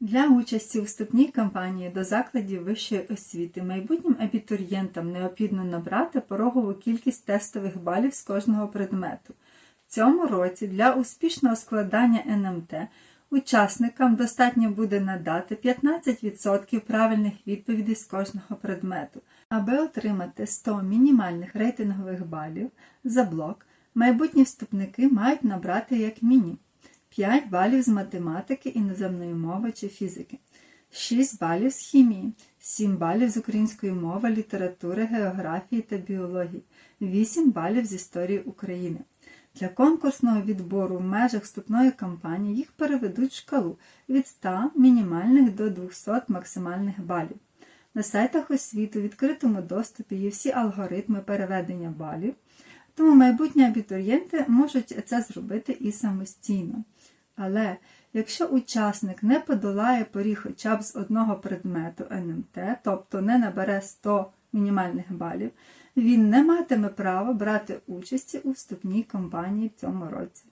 Для участі у вступній кампанії до закладів вищої освіти майбутнім абітурієнтам необхідно набрати порогову кількість тестових балів з кожного предмету. В цьому році для успішного складання НМТ учасникам достатньо буде надати 15% правильних відповідей з кожного предмету. Аби отримати 100 мінімальних рейтингових балів за блок, майбутні вступники мають набрати як мінімум 5 балів з математики, іноземної мови чи фізики, 6 балів з хімії, 7 балів з української мови, літератури, географії та біології, 8 балів з історії України. Для конкурсного відбору в межах вступної кампанії їх переведуть в шкалу від 100 мінімальних до 200 максимальних балів. На сайтах освіти у відкритому доступі є всі алгоритми переведення балів, тому майбутні абітурієнти можуть це зробити і самостійно. Але якщо учасник не подолає поріг хоча б з одного предмету НМТ, тобто не набере 100 мінімальних балів, він не матиме права брати участі у вступній кампанії в цьому році.